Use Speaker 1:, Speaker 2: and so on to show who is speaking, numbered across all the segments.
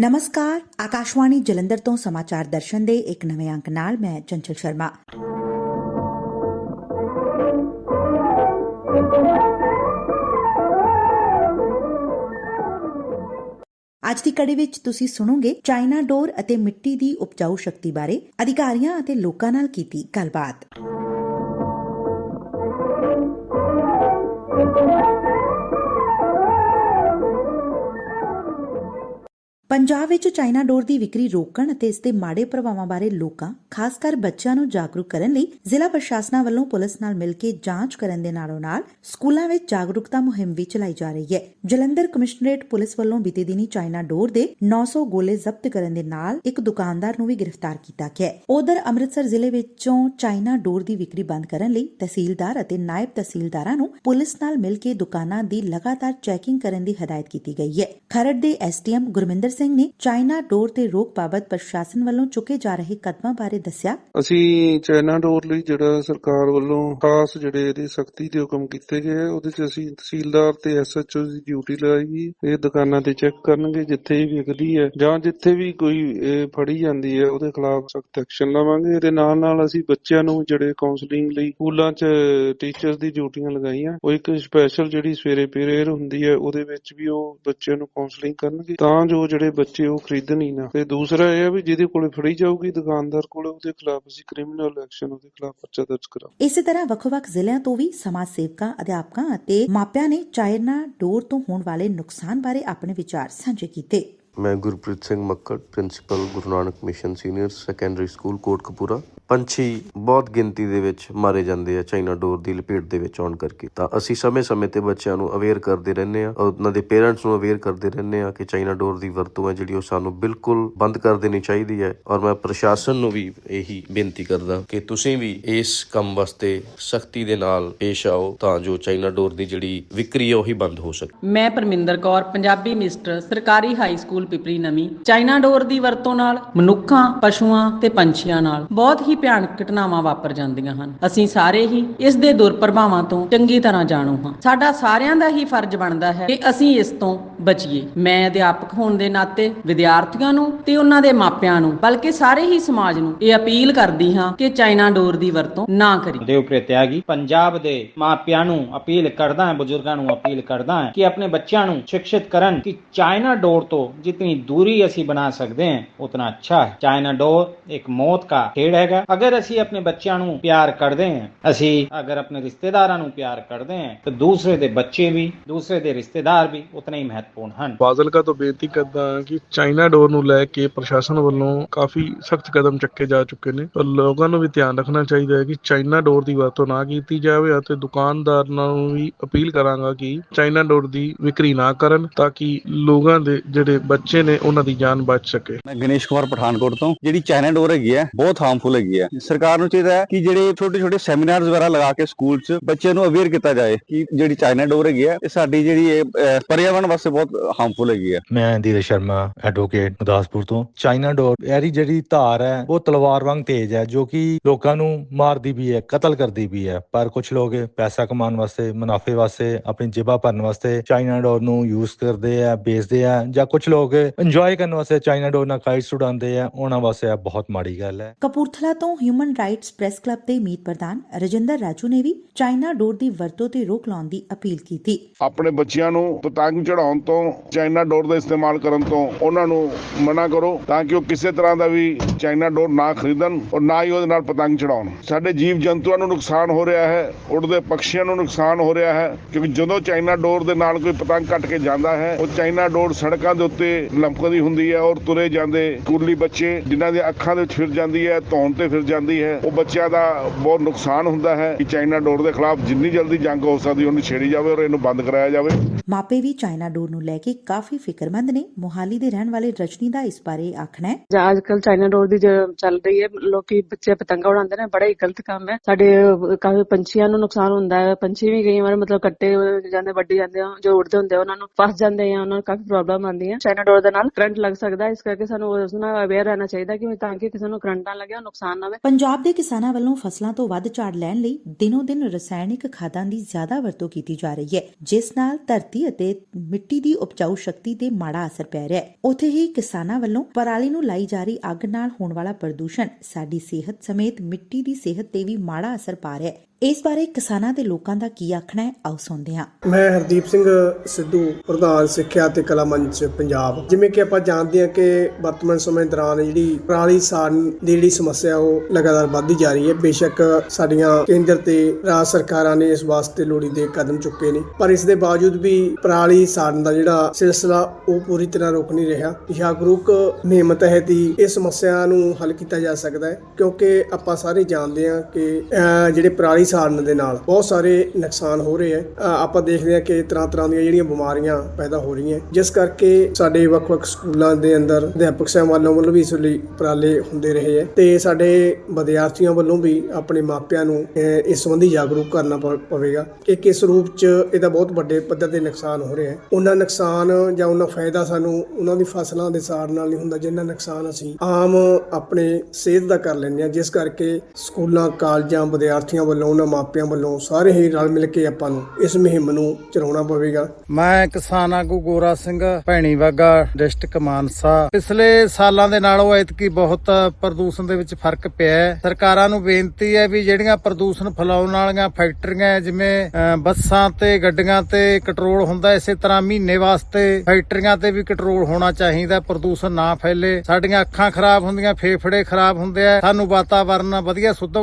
Speaker 1: ਨਮਸਕਾਰ ਆਕਾਸ਼ਵਾਣੀ ਜਲੰਧਰ ਤੋਂ ਸਮਾਚਾਰ ਦਰਸ਼ਨ ਦੇ ਇੱਕ ਨਵੇਂ ਅੰਕ ਨਾਲ ਮੈਂ ਚੰਚਲ ਸ਼ਰਮਾ ਅੱਜ ਦੀ ਕੜੀ ਵਿੱਚ ਤੁਸੀਂ ਸੁਣੋਗੇ ਚਾਈਨਾ ਡੋਰ ਅਤੇ ਮਿੱਟੀ ਦੀ ਉਪਜਾਊ ਸ਼ਕਤੀ ਬਾਰੇ ਅਧਿਕਾਰੀਆਂ ਅਤੇ ਲੋਕਾਂ ਨਾਲ ਕੀਤੀ ਗੱਲਬਾਤ ਪੰਜਾਬ ਵਿੱਚ ਚਾਈਨਾ ਡੋਰ ਦੀ ਵਿਕਰੀ ਰੋਕਣ ਅਤੇ ਇਸ ਦੇ ਮਾੜੇ ਪ੍ਰਭਾਵਾਂ ਬਾਰੇ ਲੋਕਾਂ, ਖਾਸ ਕਰ ਬੱਚਿਆਂ ਨੂੰ ਜਾਗਰੂਕ ਕਰਨ ਲਈ ਜ਼ਿਲ੍ਹਾ ਪ੍ਰਸ਼ਾਸਨਾਂ ਵੱਲੋਂ ਪੁਲਿਸ ਨਾਲ ਮਿਲ ਕੇ ਜਾਂਚ ਕਰਨ ਦੇ ਨਾਲੋਂ ਨਾਲ ਸਕੂਲਾਂ ਵਿੱਚ ਜਾਗਰੂਕਤਾ ਮੁਹਿੰਮ ਵੀ ਚਲਾਈ ਜਾ ਰਹੀ ਹੈ। ਜਲੰਧਰ ਕਮਿਸ਼ਨਰੇਟ ਪੁਲਿਸ ਵੱਲੋਂ ਬੀਤੇ ਦਿਨੀ ਚਾਈਨਾ ਡੋਰ ਦੇ 900 ਗੋਲੇ ਜ਼ਬਤ ਕਰਨ ਦੇ ਨਾਲ ਇੱਕ ਦੁਕਾਨਦਾਰ ਨੂੰ ਵੀ ਗ੍ਰਿਫਤਾਰ ਕੀਤਾ ਗਿਆ ਉਧਰ ਅੰਮ੍ਰਿਤਸਰ ਜ਼ਿਲ੍ਹੇ ਵਿੱਚੋਂ ਚਾਈਨਾ ਡੋਰ ਦੀ ਵਿਕਰੀ ਬੰਦ ਕਰਨ ਲਈ ਤਹਿਸੀਲਦਾਰ ਅਤੇ ਨਾਇਬ ਤਹਿਸੀਲਦਾਰਾਂ ਨੂੰ ਪੁਲਿਸ ਨਾਲ ਮਿਲ ਕੇ ਦੁਕਾਨਾਂ ਦੀ ਲਗਾਤਾਰ ਚੈਕਿੰਗ ਕਰਨ ਦੀ ਹਦਾਇਤ ਕੀਤੀ ਗਈ ਹੈ। ਖਰੜ ਦੇ ਐਸਟੀਐਮ ਗੁਰਮਿੰਦਰ ਸਿੰਘ ਨੇ ਚਾਈਨਾ ਡੋਰ ਤੇ ਰੋਕ ਬਾਬਤ ਪ੍ਰਸ਼ਾਸਨ ਵੱਲੋਂ ਚੁੱਕੇ ਜਾ ਰਹੇ ਕਦਮਾਂ ਬਾਰੇ ਦੱਸਿਆ।
Speaker 2: ਅਸੀਂ ਚਾਈਨਾ ਡੋਰ ਲਈ ਜਿਹੜਾ ਸਰਕਾਰ ਵੱਲੋਂ ਖਾਸ ਜਿਹੜੇ ਇਹਦੇ ਸਖਤੀ ਦੇ ਹੁਕਮ ਕੀਤੇ ਗਏ ਉਹਦੇ ਚ ਅਸੀਂ ਤਹਿਸੀਲਦਾਰ ਤੇ ਐਸਐਚਓ ਦੀ ਡਿਊਟੀ ਲਗਾਈ ਇਹ ਦੁਕਾਨਾਂ ਤੇ ਚੈੱਕ ਕਰਨਗੇ ਜਿੱਥੇ ਵੀ ਵਿਕਦੀ ਹੈ ਜਾਂ ਜਿੱਥੇ ਵੀ ਕੋਈ ਫੜੀ ਜਾਂਦੀ ਹੈ, ਉਹਦੇ ਖਿਲਾਫ ਸਖਤ ਐਕਸ਼ਨ ਲਵਾਂਗੇ। ਇਹਦੇ ਨਾਲ ਨਾਲ ਅਸੀਂ ਬੱਚਿਆਂ ਨੂੰ ਜਿਹੜੇ ਕਾਉਂਸਲਿੰਗ ਲਈ ਸਕੂਲਾਂ 'ਚ ਟੀਚਰਸ ਦੀ ਡਿਊਟੀਆਂ ਲਗਾਈਆਂ, ਉਹ ਇੱਕ ਸਪੈਸ਼ਲ ਜਿਹੜੀ ਸਵੇਰੇ ਪੀਰੀਅਡ ਹੁੰਦੀ ਹੈ, ਉਹਦੇ ਵਿੱਚ ਵੀ ਉਹ ਬੱਚਿਆਂ ਨੂੰ ਕਾਉਂਸਲਿੰਗ ਕਰਨਗੇ। ਤਾਂ ਜੋ ਜਿਹੜੇ ਬੱਚੇ ਉਹ ਖਰੀਦਣ ਹੀ ਨਾ। ਤੇ ਦੂਸਰਾ ਇਹ ਹੈ ਵੀ ਜਿਹਦੇ ਕੋਲੇ ਫੜੀ ਜਾਊਗੀ ਦੁਕਾਨਦਾਰ ਕੋਲੇ ਉਹਦੇ ਖਿਲਾਫ ਅਸੀਂ ਕ੍ਰਿਮੀਨਲ ਐਕਸ਼ਨ ਉਹਦੇ ਖਿਲਾਫ ਪਰਚਾ ਦਰਜ ਕਰਾਂਗੇ
Speaker 1: ਇਸੇ ਤਰ੍ਹਾਂ ਵੱਖ-ਵੱਖ ਜ਼ਿਲ੍ਹਿਆਂ ਤੋਂ ਵੀ ਸਮਾਜ ਸੇਵਕਾਂ ਅਧਿਆਪਕਾਂ ਅਤੇ ਮਾਪਿਆਂ ਨੇ ਚਾਈਨਾ ਡੋਰ ਤੋਂ ਹੋਣ ਵਾਲੇ ਨੁਕਸਾਨ ਬਾਰੇ ਆਪਣੇ ਵਿਚਾਰ ਸਾਂਝੇ ਕੀਤੇ।
Speaker 3: ਮੈਂ Gurpreet Singh Makkar principal Guru Nanak mission senior secondary school Kotkapura. ਪੰਛੀ ਬਹੁਤ ਗਿਣਤੀ ਦੇ ਵਿੱਚ ਮਾਰੇ ਜਾਂਦੇ ਆ, ਚਾਈਨਾ ਡੋਰ ਦੀ ਲਪੇਟ ਦੇ ਵਿੱਚ ਆਉਣ ਕਰਕੇ। ਤਾਂ ਅਸੀਂ ਸਮੇਂ-ਸਮੇਂ ਤੇ ਬੱਚਿਆਂ ਨੂੰ ਅਵੇਅਰ ਕਰਦੇ ਰਹਿੰਦੇ ਆ ਉਹਨਾਂ ਦੇ ਪੇਰੈਂਟਸ ਨੂੰ ਅਵੇਅਰ ਕਰਦੇ ਰਹਿੰਦੇ ਆ ਕਿ ਚਾਈਨਾ ਡੋਰ ਦੀ ਵਰਤੋਂ ਹੈ ਜਿਹੜੀ ਉਹ ਸਾਨੂੰ ਬਿਲਕੁਲ ਬੰਦ ਕਰ ਦੇਣੀ ਚਾਹੀਦੀ ਹੈ। ਔਰ ਮੈਂ ਪ੍ਰਸ਼ਾਸਨ ਨੂੰ ਵੀ ਇਹੀ ਬੇਨਤੀ ਕਰਦਾ ਕਿ ਤੁਸੀਂ ਵੀ ਇਸ ਕੰਮ ਵਾਸਤੇ ਸਖਤੀ ਦੇ ਨਾਲ ਪੇਸ਼ ਆਓ ਤਾਂ ਜੋ ਚਾਈਨਾ ਡੋਰ ਦੀ ਜਿਹੜੀ ਵਿਕਰੀ ਹੈ ਉਹੀ ਬੰਦ ਹੋ ਸਕੇ।
Speaker 4: ਮੈਂ ਪਰਮਿੰਦਰ ਕੌਰ, ਪੰਜਾਬੀ ਮਿਸਟਰ, ਸਰਕਾਰੀ ਹਾਈ ਸਕੂਲ ਪਿਪਰੀ ਨਵੀਂ। ਚਾਈਨਾ ਡੋਰ ਦੀ ਵਰਤੋਂ ਨਾਲ ਮਨੁੱਖਾਂ, ਪਸ਼ੂਆਂ ਤੇ ਪੰਛੀਆਂ ਨਾਲ ਬਹੁਤ ਹੀ ਭਿਆਨਕ ਘਟਨਾਵਾਂ ਵਾਪਰ ਜਾਂਦੀਆਂ ਹਨ। ਅਸੀਂ ਸਾਰੇ ਹੀ ਇਸ ਦੇ ਦੁਰਪ੍ਰਭਾਵਾਂ ਤੋਂ ਚੰਗੀ ਤਰ੍ਹਾਂ ਜਾਣੂ ਹਾਂ। ਸਾਡਾ ਸਾਰਿਆਂ ਦਾ ਹੀ ਫਰਜ਼ ਬਣਦਾ ਹੈ ਕਿ ਅਸੀਂ ਇਸ ਤੋਂ ਬਚੀਏ। ਮੈਂ ਅਧਿਆਪਕ ਹੋਣ ਦੇ ਨਾਤੇ ਵਿਦਿਆਰਥੀਆਂ ਨੂੰ ਤੇ ਉਹਨਾਂ ਦੇ ਮਾਪਿਆਂ ਨੂੰ, ਬਲਕਿ ਸਾਰੇ ਹੀ ਸਮਾਜ ਨੂੰ ਇਹ ਅਪੀਲ ਕਰਦੀ ਹਾਂ ਕਿ ਚਾਈਨਾ ਡੋਰ ਦੀ ਵਰਤੋਂ ਨਾ ਕਰੀਏ।
Speaker 5: ਦੇਵ ਪ੍ਰਤਿਆਗੀ ਪੰਜਾਬ ਦੇ ਮਾਪਿਆਂ ਨੂੰ ਅਪੀਲ ਕਰਦਾ ਹਾਂ, ਬਜ਼ੁਰਗਾਂ ਨੂੰ ਅਪੀਲ ਕਰਦਾ ਹਾਂ ਕਿ ਆਪਣੇ ਬੱਚਿਆਂ ਨੂੰ ਸਿੱਖਿਤ ਕਰਨ ਕਿ ਚਾਈਨਾ ਡੋਰ ਤੋਂ ਜਿਤਨੀ ਦੂਰੀ ਅਸੀਂ ਬਣਾ ਸਕਦੇ ਹਾਂ, ਉਤਨਾ ਅੱਛਾ ਹੈ। ਚਾਈਨਾ ਡੋਰ ਇੱਕ ਮੌਤ ਦਾ ਖੇੜ ਹੈਗਾ। ਅਗਰ ਅਸੀਂ ਆਪਣੇ ਬੱਚਿਆਂ ਨੂੰ ਪਿਆਰ ਕਰਦੇ ਹਾਂ ਅਸੀਂ ਅਗਰ ਆਪਣੇ ਰਿਸ਼ਤੇਦਾਰਾਂ ਨੂੰ ਪਿਆਰ ਕਰਦੇ ਹਾਂ ਤਾਂ ਦੂਸਰੇ ਦੇ ਬੱਚੇ ਵੀ ਦੂਸਰੇ ਦੇ ਰਿਸ਼ਤੇਦਾਰ ਵੀ ਉਤਨੇ ਹੀ ਮਹੱਤਵਪੂਰਨ ਹਨ।
Speaker 2: ਫਾਜ਼ਿਲਕਾ ਤੋਂ ਬੇਨਤੀ ਕਰਦਾ ਹਾਂ ਕਿ ਚਾਈਨਾ ਡੋਰ ਨੂੰ ਲੈ ਕੇ ਪ੍ਰਸ਼ਾਸਨ ਵੱਲੋਂ ਕਾਫੀ ਸਖਤ ਕਦਮ ਚੱਕੇ ਜਾ ਚੁੱਕੇ ਨੇ। ਪਰ ਲੋਕਾਂ ਨੂੰ ਵੀ ਧਿਆਨ ਰੱਖਣਾ ਚਾਹੀਦਾ ਹੈ ਕਿ ਚਾਈਨਾ ਡੋਰ ਦੀ ਵਰਤੋਂ ਨਾ ਕੀਤੀ ਜਾਵੇ ਅਤੇ ਦੁਕਾਨਦਾਰਾਂ ਨੂੰ ਵੀ ਅਪੀਲ ਕਰਾਂਗਾ ਕਿ ਚਾਈਨਾ ਡੋਰ ਦੀ ਵਿਕਰੀ ਨਾ ਕਰਨ ਤਾਂ ਕਿ ਲੋਕਾਂ ਦੇ ਜਿਹੜੇ ਬੱਚੇ ਨੇ ਉਹਨਾਂ ਦੀ ਜਾਨ ਬਚ ਸਕੇ।
Speaker 6: ਮੈਂ ਗਣੇਸ਼ ਕੁਮਾਰ ਪਠਾਨਕੋਟ ਤੋਂ ਜਿਹੜੀ ਚਾਈਨਾ ਡੋਰ ਹੈਗੀ ਹੈ ਬਹੁਤ ਹਾਰਮਫੁਲ ਹੈਗੀ ਹੈ। ਸਰਕਾਰ ਨੂੰ ਚਾਹੀਦਾ ਹੈ ਕਿ ਜਿਹੜੇ ਛੋਟੇ ਛੋਟੇ ਸੈਮੀਨਾਰਸ ਵਗੈਰਾ ਲਗਾ ਕੇ ਸਕੂਲ 'ਚ ਬੱਚਿਆਂ ਨੂੰ ਅਵੇਅਰ ਕੀਤਾ ਜਾਏ ਕਿ ਜਿਹੜੀ ਚਾਈਨਾ ਡੋਰ ਹੈਗੀ ਹੈ ਇਹ ਸਾਡੀ ਜਿਹੜੀ ਪਰਿਆਵਰਣ ਵਾਸਤੇ ਬਹੁਤ ਹਾਰਮਫੁਲ ਹੈਗੀ ਹੈ।
Speaker 7: ਮੈਂ ਧੀਰਜ ਸ਼ਰਮਾ ਐਡਵੋਕੇਟ ਗੁਰਦਾਸਪੁਰ ਤੋਂ। ਚਾਈਨਾ ਡੋਰ ਇਹਦੀ ਜਿਹੜੀ ਧਾਰ ਹੈ ਉਹ ਤਲਵਾਰ ਵਾਂਗ ਤੇਜ਼ ਹੈ ਜੋ ਕਿ ਲੋਕਾਂ ਨੂੰ ਮਾਰਦੀ ਵੀ ਹੈ ਕਤਲ ਕਰਦੀ ਵੀ ਹੈ। ਪਰ ਕੁਝ ਲੋਕ ਪੈਸਾ ਕਮਾਉਣ ਵਾਸਤੇ ਮੁਨਾਫੇ ਵਾਸਤੇ ਆਪਣੀ ਜੇਬਾਂ ਭਰਨ ਵਾਸਤੇ ਚਾਈਨਾ ਡੋਰ ਨੂੰ ਯੂਜ਼ ਕਰਦੇ ਆ ਵੇਚਦੇ ਆ ਜਾਂ ਕੁਝ ਲੋਕ ਇੰਜੋਏ ਕਰਨ ਵਾਸਤੇ ਚਾਈਨਾ ਡੋਰ ਨਾਲ ਕਾਈਟਸ ਉਡਾਉਂਦੇ ਆ ਉਹਨਾਂ ਵਾਸਤੇ ਇਹ ਬਹੁਤ ਮਾੜੀ ਗੱਲ ਹੈ।
Speaker 1: ਕਪੂਰਥਲਾ ਤੋਂ ਹਿਊਮਨ ਰਾਈਟਸ ਪ੍ਰੈਸ ਕਲੱਬ ਦੇ ਮੀਤ ਪ੍ਰਧਾਨ ਰਜਿੰਦਰ ਰਾਜੂ ਨੇ ਵੀ ਚਾਈਨਾ ਡੋਰ ਦੀ ਵਰਤੋਂ ਤੇ ਰੋਕ ਲਾਉਣ ਦੀ ਅਪੀਲ ਕੀਤੀ।
Speaker 8: ਆਪਣੇ ਬੱਚਿਆਂ ਨੂੰ ਪਤੰਗ ਚੜਾਉਣ ਤੋਂ, ਚਾਈਨਾ ਡੋਰ ਦਾ ਇਸਤੇਮਾਲ ਕਰਨ ਤੋਂ ਉਹਨਾਂ ਨੂੰ ਮਨਾ ਕਰੋ ਤਾਂ ਕਿ ਉਹ ਕਿਸੇ ਤਰ੍ਹਾਂ ਦਾ ਵੀ ਚਾਈਨਾ ਡੋਰ ਨਾ ਖਰੀਦਣ ਔਰ ਨਾ ਹੀ ਉਹਦੇ ਨਾਲ ਪਤੰਗ ਚੜਾਉਣ ਸਾਡੇ ਜੀਵ ਜੰਤੂਆਂ ਨੂੰ ਨੁਕਸਾਨ ਹੋ ਰਿਹਾ ਹੈ ਉੜਦੇ ਪੰਛੀਆਂ ਨੂੰ ਨੁਕਸਾਨ ਹੋ ਰਿਹਾ ਹੈ, ਕਿਉਂਕਿ ਜਦੋਂ ਚਾਈਨਾ ਡੋਰ ਦੇ ਨਾਲ ਕੋਈ ਪਤੰਗ ਕੱਟ ਕੇ ਜਾਂਦਾ ਹੈ, ਉਹ ਚਾਈਨਾ ਡੋਰ ਸੜਕਾਂ ਦੇ ਉੱਤੇ ਲੰਮਕਦੀ ਹੁੰਦੀ ਹੈ ਔਰ ਤੁਰੇ ਜਾਂਦੇ ਸਕੂਲੀ ਬੱਚੇ ਜਿਨ੍ਹਾਂ ਦੀਆਂ ਅੱਖਾਂ ਦੇ ਵਿੱਚ ਫਿਰ ਜਾਂਦੀ ਹੈ, ਧੌਣ ਤੇ ਫਿਰ ਜਾਂਦੀ ਹੈ। ਉਹ ਬੱਚਿਆਂ ਦਾ ਬਹੁਤ ਨੁਕਸਾਨ ਹੁੰਦਾ ਹੈ ਕਿ ਚਾਈਨਾ ਡੋਰ ਦੇ ਖਿਲਾਫ ਜਿੰਨੀ ਜਲਦੀ ਜੰਗ ਹੋ ਸਕਦੀ ਉਹਨੂੰ ਛੇੜੀ ਜਾਵੇ ਔਰ ਇਹਨੂੰ ਬੰਦ ਕਰਾਇਆ ਜਾਵੇ।
Speaker 1: ਮਾਪੇ ਵੀ ਚਾਈਨਾ ਡੋਰ ਨੂੰ ਲੈ ਕੇ ਕਾਫੀ ਫਿਕਰਮੰਦ ਨੇ। ਮੋਹਾਲੀ ਦੇ ਰਹਿਣ ਵਾਲੇ ਰਜਨੀ ਦਾ ਇਸ ਬਾਰੇ ਆਖਣਾ ਹੈ।
Speaker 9: ਜਾਂ ਅੱਜ ਕੱਲ ਚਾਈਨਾ ਡੋਰ ਦੀ ਜੋ ਚੱਲ ਰਹੀ ਹੈ ਲੋਕੀ ਬੱਚੇ ਪਤੰਗਾ ਉਡਾਉਂਦੇ ਨੇ ਬੜਾ ਹੀ ਗਲਤ ਕੰਮ ਹੈ। ਸਾਡੇ ਕਾਫੀ ਪੰਛੀਆਂ ਨੂੰ ਨੁਕਸਾਨ ਹੁੰਦਾ ਹੈ। ਪੰਛੀ ਵੀ ਕਈ ਵਾਰ ਮਤਲਬ ਕੱਟੇ ਜਾਂਦੇ ਵੱਡੀ ਜਾਂਦੇ ਆ ਜੋ ਉੜਦੇ ਹੁੰਦੇ ਆ, ਉਹਨਾਂ ਨੂੰ ਫਸ ਜਾਂਦੇ ਆ ਉਹਨਾਂ ਨੂੰ ਕਾਫੀ ਪ੍ਰੋਬਲਮ ਆਉਂਦੀ ਹੈ ਚਾਈਨਾ ਡੋਰ ਦੇ ਨਾਲ ਕਰੰਟ ਲੱਗ ਸਕਦਾ ਹੈ। ਇਸ ਕਰਕੇ ਸਾਨੂੰ ਉਸ ਨਾਲ ਅਵੇਅਰ ਰਹਿਣਾ ਚਾਹੀਦਾ ਕਿ ਤਾਂ ਕਿ ਕਿਸੇ ਨੂੰ ਕਰੰਟ ਨਾ ਲੱਗੇ ਨੁਕਸਾਨ ਕਿਸਾਨਾਂ ਵਿੱਚ
Speaker 1: ਪੰਜਾਬ ਦੇ ਕਿਸਾਨਾਂ ਵੱਲੋਂ ਫਸਲਾਂ ਤੋਂ ਵੱਧ ਝਾੜ ਲੈਣ ਲਈ ਦਿਨੋ ਦਿਨ ਰਸਾਇਣਿਕ ਖਾਦਾਂ ਦੀ ਜ਼ਿਆਦਾ ਵਰਤੋਂ ਕੀਤੀ ਜਾ ਰਹੀ ਹੈ, ਜਿਸ ਨਾਲ ਧਰਤੀ ਅਤੇ ਮਿੱਟੀ ਦੀ ਉਪਜਾਊ ਸ਼ਕਤੀ ਤੇ ਮਾੜਾ ਅਸਰ ਪੈ ਰਿਹਾ ਹੈ। ਉੱਥੇ ਹੀ ਕਿਸਾਨਾਂ ਵੱਲੋਂ ਪਰਾਲੀ ਨੂੰ ਲਾਈ ਜਾ ਰਹੀ ਅੱਗ ਨਾਲ ਹੋਣ ਵਾਲਾ ਪ੍ਰਦੂਸ਼ਣ ਸਾਡੀ ਸਿਹਤ ਸਮੇਤ ਮਿੱਟੀ ਦੀ ਸਿਹਤ ਤੇ ਵੀ ਮਾੜਾ ਅਸਰ ਪਾ ਰਿਹਾ ਹੈ। ਇਸ ਬਾਰੇ ਕਿਸਾਨਾਂ ਦੇ ਲੋਕਾਂ ਦਾ ਕੀ ਆਖਣਾ ਹੈ? ਆਓ ਸੁਣਦੇ ਹਾਂ।
Speaker 10: ਮੈਂ ਹਰਦੀਪ ਸਿੰਘ ਸਿੱਧੂ ਪ੍ਰਧਾਨ ਸਿੱਖਿਆ ਤੇ ਕਲਾ ਮੰਚ ਪੰਜਾਬ। ਜਿਵੇਂ ਕਿ ਆਪਾਂ ਜਾਣਦੇ ਹਾਂ ਕਿ ਵਰਤਮਾਨ ਸਮੇਂ ਦੌਰਾਨ ਜਿਹੜੀ ਪਰਾਲੀ ਸਾੜਨ ਦੀ ਜਿਹੜੀ ਸਮੱਸਿਆ ਉਹ ਲਗਾਤਾਰ ਵੱਧਦੀ ਜਾ ਰਹੀ ਹੈ। ਬੇਸ਼ੱਕ ਸਾਡੀਆਂ ਕੇਂਦਰ ਤੇ ਰਾਜ ਸਰਕਾਰਾਂ ਨੇ ਇਸ ਵਾਸਤੇ ਲੋੜੀਂਦੇ ਕਦਮ ਚੁੱਕੇ ਨੇ। ਪਰ ਇਸ ਦੇ ਬਾਵਜੂਦ ਵੀ ਪਰਾਲੀ ਸਾੜਨ ਦਾ ਜਿਹੜਾ ਸਿਲਸਿਲਾ ਉਹ ਪੂਰੀ ਤਰ੍ਹਾਂ ਰੁਕ ਨਹੀਂ ਰਿਹਾ। ਜਾਗਰੂਕ ਨਿਯਮ ਤਹਿਤ ਹੀ ਇਸ ਸਮੱਸਿਆ ਨੂੰ ਹੱਲ ਕੀਤਾ ਜਾ ਸਕਦਾ ਹੈ। ਕਿਉਂਕਿ ਆਪਾਂ ਸਾਰੇ ਜਾਣਦੇ ਹਾਂ ਕਿ ਅਹ, ਜਿਹੜੇ ਪਰਾਲੀ ਸਾੜਨ ਦੇ ਨਾਲ ਬਹੁਤ ਸਾਰੇ ਨੁਕਸਾਨ ਹੋ ਰਹੇ ਆ ਆਪਾਂ ਦੇਖਦੇ ਹਾਂ ਕਿ ਤਰ੍ਹਾਂ ਤਰ੍ਹਾਂ ਦੀਆਂ ਜਿਹੜੀਆਂ ਬਿਮਾਰੀਆਂ ਪੈਦਾ ਹੋ ਰਹੀਆਂ। ਜਿਸ ਕਰਕੇ ਸਾਡੇ ਵੱਖ-ਵੱਖ ਸਕੂਲਾਂ ਦੇ ਅੰਦਰ ਅਧਿਆਪਕ ਸਾਹਿਬਾਨ ਵੱਲੋਂ ਵੀ ਇਸ ਲਈ ਉਪਰਾਲੇ ਹੁੰਦੇ ਰਹੇ ਆ ਤੇ ਸਾਡੇ ਵਿਦਿਆਰਥੀਆਂ ਵੱਲੋਂ ਵੀ ਆਪਣੇ ਮਾਪਿਆਂ ਨੂੰ ਇਸ ਸੰਬੰਧੀ ਜਾਗਰੂਕ ਕਰਨਾ ਪਵੇਗਾ ਕਿ ਕਿਸ ਰੂਪ 'ਚ ਇਹਦਾ ਬਹੁਤ ਵੱਡੇ ਪੱਧਰ ਤੇ ਨੁਕਸਾਨ ਹੋ ਰਿਹਾ ਹੈ। ਉਹਨਾਂ ਨੁਕਸਾਨ ਜਾਂ ਉਹਨਾਂ ਫਾਇਦਾ ਸਾਨੂੰ ਉਹਨਾਂ ਦੀ ਫਸਲਾਂ ਦੇ ਸਾੜ ਨਾਲ ਨਹੀਂ ਹੁੰਦਾ, ਜਿੰਨਾ ਨੁਕਸਾਨ ਅਸੀਂ ਆਮ ਆਪਣੇ ਸਿਹਤ ਦਾ ਕਰ ਲੈਂਦੇ ਹਾਂ। ਜਿਸ ਕਰਕੇ ਸਕੂਲਾਂ, ਕਾਲਜਾਂ ਵਿਦਿਆਰਥੀਆਂ ਵੱਲੋਂ ਉਹਨਾਂ ਮਾਪਿਆਂ ਵੱਲੋਂ ਸਾਰੇ ਹੀ ਰਲ ਮਿਲ ਕੇ ਆਪਾਂ ਨੂੰ ਇਸ ਮੁਹਿੰਮ ਨੂੰ ਚਲਾਉਣਾ ਪਵੇਗਾ।
Speaker 11: ਮੈਂ ਕਿਸਾਨ ਆਗੂ ਗੋਰਾ ਸਿੰਘ, ਭੈਣੀ ਵਾਗਾ, ਡਿਸਟ੍ਰਿਕਟ ਮਾਨਸਾ। ਪਿਛਲੇ ਸਾਲਾਂ ਦੇ ਨਾਲੋਂ ਐਤਕੀ ਬਹੁਤ ਪ੍ਰਦੂਸ਼ਣ ਦੇ ਵਿੱਚ ਫ਼ਰਕ ਪਿਆ ਹੈ। ਸਰਕਾਰਾਂ ਨੂੰ ਬੇਨਤੀ ਹੈ ਵੀ ਜਿਹੜੀਆਂ ਪ੍ਰਦੂਸ਼ਣ ਫੈਲਾਉਣ ਵਾਲੀਆਂ ਫੈਕਟਰੀਆਂ ਜਿਵੇਂ ਬੱਸਾਂ ਤੇ, ਗੱਡੀਆਂ ਤੇ ਕੰਟਰੋਲ ਹੁੰਦਾ, ਇਸੇ ਤਰ੍ਹਾਂ ਮਹੀਨੇ ਵਾਸਤੇ ਫੈਕਟਰੀਆਂ ਤੇ ਵੀ ਕੰਟਰੋਲ ਹੋਣਾ ਚਾਹੀਦਾ ਪ੍ਰਦੂਸ਼ਣ ਨਾ ਫੈਲੇ। ਸਾਡੀਆਂ ਅੱਖਾਂ ਖਰਾਬ ਹੁੰਦੀਆਂ, ਫੇਫੜੇ ਖਰਾਬ ਹੁੰਦੇ ਆ। ਸਾਨੂੰ ਵਾਤਾਵਰਨ ਵਧੀਆ, ਸੁੱਧ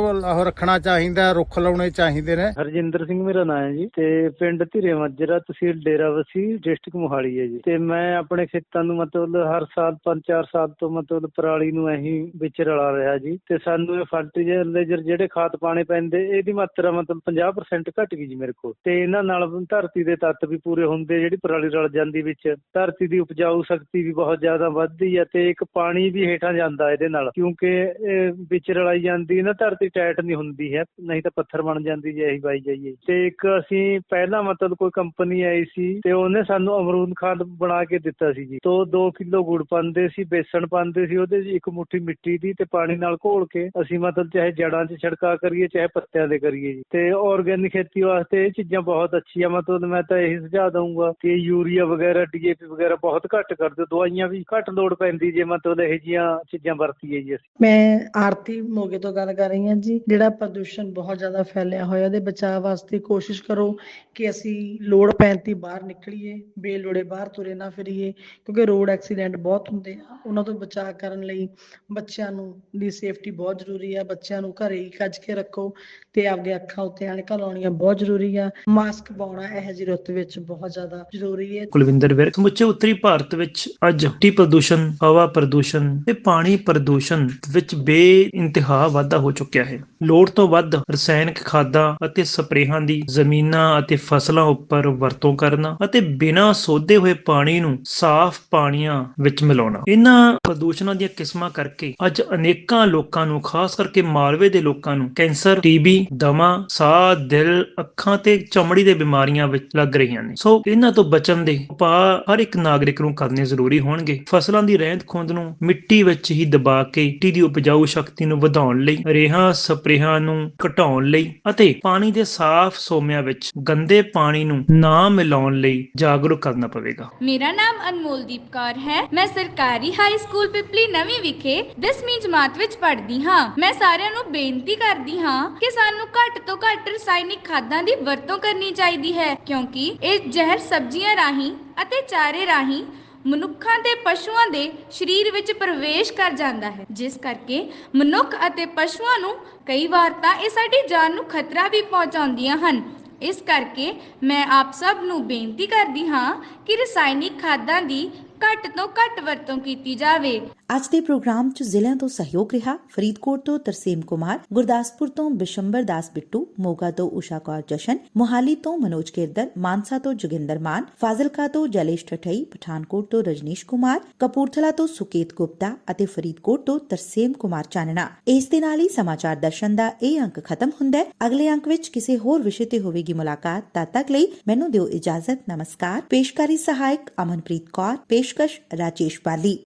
Speaker 11: ਰੱਖਣਾ ਚਾਹੀਦਾ ਰੁੱਖ ਲਾਉਣੇ ਚਾਹੀਦੇ ਨੇ?
Speaker 12: ਹਰਜਿੰਦਰ ਸਿੰਘ ਮੇਰਾ ਨਾਮ ਹੈ ਜੀ ਤੇ ਪਿੰਡ ਧੀਰੇ ਮੱਜਰਾ ਤਹਿਸੀਲ ਡੇਰਾਵਸੀ ਡਿਸਟ੍ਰਿਕਟ ਮੋਹਾਲੀ ਹੈ ਜੀ। ਤੇ ਮੈਂ ਆਪਣੇ ਖੇਤਾਂ ਨੂੰ ਮਤਲਬ ਹਰ ਸਾਲ 5-4 ਸਾਲ ਤੋਂ ਮਤਲਬ ਪਰਾਲੀ ਨੂੰ ਐਹੀ ਵਿੱਚ ਰਲਾ ਰਿਹਾ ਜੀ। ਤੇ ਸਾਨੂੰ ਇਹ ਫਰਟੀਲਾਈਜ਼ਰ ਜਿਹੜੇ ਖਾਦ ਪਾਣੇ ਪੈਂਦੇ, ਇਹਦੀ ਮਾਤਰਾ ਮਤਲਬ 50% ਘਟ ਗਈ ਜੀ ਮੇਰੇ ਕੋਲ। ਤੇ ਇਹਨਾਂ ਨਾਲ ਧਰਤੀ ਦੇ ਤੱਤ ਵੀ ਪੂਰੇ ਹੁੰਦੇ, ਜਿਹੜੀ ਪਰਾਲੀ ਰਲ ਜਾਂਦੀ ਵਿੱਚ। ਧਰਤੀ ਦੀ ਉਪਜਾਊ ਸ਼ਕਤੀ ਵੀ ਬਹੁਤ ਜ਼ਿਆਦਾ ਵੱਧਦੀ ਹੈ ਤੇ ਇੱਕ ਪਾਣੀ ਵੀ ਹੇਠਾਂ ਜਾਂਦਾ ਇਹਦੇ ਨਾਲ। ਕਿਉਂਕਿ ਇਹ ਵਿੱਚ ਰਲਾਈ ਜਾਂਦੀ ਨਾ, ਧਰਤੀ ਟਾਈਟ ਨਹੀਂ ਹੁੰਦੀ ਹੈ, ਨਹੀਂ ਤਾਂ ਪੱਥਰ ਬਣ ਜਾਂਦੀ ਜੇ ਅਸੀਂ ਬਾਈ ਜਾਈਏ। ਤੇ ਇੱਕ ਅਸੀਂ ਪਹਿਲਾਂ ਮਤਲਬ ਕੋਈ ਕੰਪਨੀ ਆਈ ਸੀ ਤੇ ਉਹਨੇ ਸਾਨੂੰ ਅਮਰੂਦ ਖਾਦ ਬਣਾ ਕੇ ਦਿੱਤਾ ਸੀ ਜੀ। ਤੋਂ 2 ਕਿਲੋ ਗੁੜ ਪਾਉਂਦੇ ਸੀ, ਬੇਸਣ ਪਾਉਂਦੇ ਸੀ, ਉਹਦੇ 'ਚ ਇੱਕ ਮੁੱਠੀ ਮਿੱਟੀ ਦੀ ਤੇ ਪਾਣੀ ਨਾਲ ਘੋਲ ਕੇ ਅਸੀਂ ਮਤਲਬ ਚਾਹੇ ਜੜਾਂ 'ਚ ਛਿੜਕਾ ਕਰੀਏ, ਚਾਹੇ ਪੱਤਿਆਂ ਦੇ ਕਰੀਏ ਜੀ। ਤੇ ਆਰਗੈਨਿਕ ਖੇਤੀ ਵਾਸਤੇ ਇਹ ਚੀਜ਼ਾਂ ਬਹੁਤ ਅੱਛੀਆਂ, ਮਤਲਬ ਮੈਂ ਤਾਂ ਇਹੀ ਸੁਝਾਅ ਦਊਂਗਾ ਕਿ ਯੂਰੀਆ ਵਗੈਰਾ ਡੀਏਪੀ ਵਗੈਰਾ ਬਹੁਤ ਘੱਟ ਕਰ ਦਿਓ, ਦਵਾਈਆਂ ਵੀ ਘੱਟ ਲੋੜ ਪੈਂਦੀ ਜੇ ਮਤਲਬ ਇਹ ਜੀਆਂ ਚੀਜ਼ਾਂ ਵਰਤੀਏ ਜੀ ਅਸੀਂ।
Speaker 13: ਮੈਂ ਆਰਤੀ ਮੋਗੇ ਤੋਂ ਗੱਲ ਕਰ ਰਹੀ ਹਾਂ ਜੀ, ਜਿਹੜਾ ਪ੍ਰਦੂਸ਼ਣ ਬਹੁਤ ਜ਼ਿਆਦਾ ਫੈਲਿਆ ਹੋਇਆ ਉਹਦੇ ਬਚਾਅ ਵਾਸਤੇ ਕੋਸ਼ਿਸ਼ ਕਰੋ ਕਿ ਅਸੀਂ ਲੋੜ ਪੈਣ ਤੇ ਬਾਹਰ ਨਿਕਲੀਏ, ਬੇਲੋੜੇ ਬਾਹਰ ਤੁਰੇ ਨਾ ਫਿਰੀਏ, ਕਿਉਂਕਿ ਰੋਡ ਐਕਸੀਡੈਂਟ ਬਹੁਤ ਹੁੰਦੇ ਆ। ਉਹਨਾਂ ਤੋਂ ਬਚਾਅ ਕਰਨ ਲਈ ਬੱਚਿਆਂ ਨੂੰ ਦੀ ਸੇਫਟੀ ਬਹੁਤ ਜ਼ਰੂਰੀ ਆ। ਬੱਚਿਆਂ ਨੂੰ ਘਰੇ ਹੀ ਕੱਜ ਕੇ ਰੱਖੋ ਤੇ ਆਪਦੇ ਅੱਖਾਂ ਉੱਤੇ ਐਨਕਾਂ ਲਾਉਣੀਆਂ ਬਹੁਤ ਜ਼ਰੂਰੀ ਆ। ਮਾਸਕ ਪਾਉਣਾ ਇਹ ਜਿਹੀ ਰੁੱਤ ਵਿੱਚ ਬਹੁਤ ਜ਼ਿਆਦਾ ਜ਼ਰੂਰੀ ਹੈ।
Speaker 12: ਕੁਲਵਿੰਦਰ ਵਿਰਕ ਸਮੁੱਚੇ ਉੱਤਰੀ ਭਾਰਤ ਵਿੱਚ ਅੱਜ ਟੀ ਪ੍ਰਦੂਸ਼ਣ, ਹਵਾ ਪ੍ਰਦੂਸ਼ਣ ਤੇ ਪਾਣੀ ਪ੍ਰਦੂਸ਼ਣ ਵਿੱਚ ਬੇਇੰਤਹਾ ਵਾਧਾ ਹੋ ਚੁੱਕਿਆ ਹੈ। ਲੋੜ ਤੋਂ ਵੱਧ ਰਸਾਇਣ ਰਸਾਇਣਿਕ ਖਾਦਾਂ ਅਤੇ ਸਪਰੇਹਾਂ ਦੀ ਜ਼ਮੀਨਾਂ ਅਤੇ ਫਸਲਾਂ ਉੱਪਰ ਵਰਤੋਂ ਕਰਨਾ ਅਤੇ ਬਿਨਾਂ ਸੋਧੇ ਹੋਏ ਪਾਣੀ ਨੂੰ ਸਾਫ਼ ਪਾਣੀਆਂ ਵਿੱਚ ਮਿਲਾਉਣਾ। ਇਹਨਾਂ ਪ੍ਰਦੂਸ਼ਣਾਂ ਦੀਆਂ ਕਿਸਮਾਂ ਕਰਕੇ ਅੱਜ ਅਨੇਕਾਂ ਲੋਕਾਂ ਨੂੰ, ਖਾਸ ਕਰਕੇ ਮਾਲਵੇ ਦੇ ਲੋਕਾਂ ਨੂੰ, ਕੈਂਸਰ, ਟੀਬੀ, ਦਮਾ, ਸਾਹ, ਦਿਲ, ਅੱਖਾਂ ਤੇ ਚਮੜੀ ਦੇ ਬਿਮਾਰੀਆਂ ਵਿੱਚ ਲੱਗ ਰਹੀਆਂ ਨੇ। ਸੋ ਇਹਨਾਂ ਤੋਂ ਬਚਣ ਦੇ ਉਪਾਅ ਹਰ ਇੱਕ ਨਾਗਰਿਕ ਨੂੰ ਕਰਨੇ ਜ਼ਰੂਰੀ ਹੋਣਗੇ। ਫਸਲਾਂ ਦੀ ਰਹਿੰਦ ਖੂੰਹਦ ਨੂੰ ਮਿੱਟੀ ਵਿੱਚ ਹੀ ਦਬਾ ਕੇ, ਮਿੱਟੀ ਦੀ ਉਪਜਾਊ ਸ਼ਕਤੀ ਨੂੰ ਵਧਾਉਣ ਲਈ, ਰੇਹਾਂ, ਸਪਰੇਹਾਂ ਨੂੰ ਘਟਾਉਣ ਲਈ ਅਤੇ ਪਾਣੀ ਦੇ ਸਾਫ਼ ਸੋਮਿਆਂ ਵਿੱਚ ਗੰਦੇ ਪਾਣੀ ਨੂੰ ਨਾ ਮਿਲਾਉਣ ਲਈ ਜਾਗਰੂਕ ਕਰਨਾ ਪਵੇਗਾ।
Speaker 14: ਮੇਰਾ ਨਾਮ ਅਨਮੋਲਦੀਪ ਕੌਰ ਹੈ। ਮੈਂ ਸਰਕਾਰੀ ਹਾਈ ਸਕੂਲ ਪਿਪਲੀ ਨਵੀਂ ਵਿਖੇ 10ਵੀਂ ਜਮਾਤ ਵਿੱਚ ਪੜ੍ਹਦੀ ਹਾਂ। ਮੈਂ ਸਾਰਿਆਂ ਨੂੰ ਬੇਨਤੀ ਕਰਦੀ ਹਾਂ ਕਿ ਸਾਨੂੰ ਘੱਟ ਤੋਂ ਘੱਟ ਰਸਾਇਣਿਕ ਖਾਦਾਂ ਦੀ ਵਰਤੋਂ ਕਰਨੀ ਚਾਹੀਦੀ ਹੈ, ਕਿਉਂਕਿ ਇਹ ਜ਼ਹਿਰ ਸਬਜ਼ੀਆਂ ਰਾਹੀਂ ਅਤੇ ਚਾਰੇ ਰਾਹੀਂ ਮਨੁੱਖਾਂ ਤੇ ਪਸ਼ੂਆਂ ਦੇ ਸਰੀਰ ਵਿੱਚ ਪ੍ਰਵੇਸ਼ ਕਰ ਜਾਂਦਾ ਹੈ। ਜਿਸ ਕਰਕੇ ਮਨੁੱਖ ਅਤੇ ਪਸ਼ੂਆਂ ਨੂੰ ਕਈ ਵਾਰ ਤਾਂ ਇਹ ਸਾਡੀ ਜਾਨ ਨੂੰ ਖਤਰਾ ਵੀ ਪਹੁੰਚਾਉਂਦੀਆਂ ਹਨ। ਇਸ ਕਰਕੇ ਮੈਂ ਆਪ ਸਭ ਨੂੰ ਬੇਨਤੀ ਕਰਦੀ ਹਾਂ ਕਿ ਰਸਾਇਣਿਕ ਖਾਦਾਂ ਦੀ ਘੱਟ ਤੋਂ ਘੱਟ ਵਰਤੋਂ ਕੀਤੀ ਜਾਵੇ।
Speaker 1: ਅੱਜ ਦੇ ਪ੍ਰੋਗਰਾਮ 'ਚ ਜ਼ਿਲ੍ਹਿਆਂ ਤੋਂ ਸਹਿਯੋਗ ਰਿਹਾ ਫਰੀਦਕੋਟ ਤੋਂ ਤਰਸੇਮ ਕੁਮਾਰ, ਗੁਰਦਾਸਪੁਰ ਤੋਂ ਬਿਸ਼ੰਬਰ ਦਾਸ ਬਿੱਟੂ, ਮੋਗਾ ਤੋਂ ਊਸ਼ਾ ਕੌਰ ਜਸ਼ਨ, ਮੋਹਾਲੀ ਤੋਂ ਮਨੋਜ ਕਿਰਦਰ, ਮਾਨਸਾ ਤੋਂ ਜੋਗਿੰਦਰ ਮਾਨ, ਫਾਜ਼ਿਲਕਾ ਤੋਂ ਜਲੇਸ਼ ਠਠਈ, ਪਠਾਨਕੋਟ ਤੋਂ ਰਜਨੀਸ਼ ਕੁਮਾਰ, ਕਪੂਰਥਲਾ ਤੋਂ ਸੁਕੇਤ ਗੁਪਤਾ ਅਤੇ ਫਰੀਦਕੋਟ ਤੋਂ ਤਰਸੇਮ ਕੁਮਾਰ ਚਾਨਣਾ। ਇਸ ਦੇ ਨਾਲ ਹੀ ਸਮਾਚਾਰ ਦਰਸ਼ਨ ਦਾ ਇਹ ਅੰਕ ਖਤਮ ਹੁੰਦਾ ਹੈ। ਅਗਲੇ ਅੰਕ ਵਿੱਚ ਕਿਸੇ ਹੋਰ ਵਿਸ਼ੇ ਤੇ ਹੋਵੇਗੀ ਮੁਲਾਕਾਤ ਤਦ ਤੱਕ ਲਈ ਮੈਨੂੰ ਦਿਓ ਇਜਾਜ਼ਤ। ਨਮਸਕਾਰ। ਪੇਸ਼ਕਾਰੀ ਸਹਾਇਕ ਅਮਨਪ੍ਰੀਤ ਕੌਰ ਪੇਸ਼ਕਸ਼ ਰਾਜੇਸ਼ ਬਾਲੀ।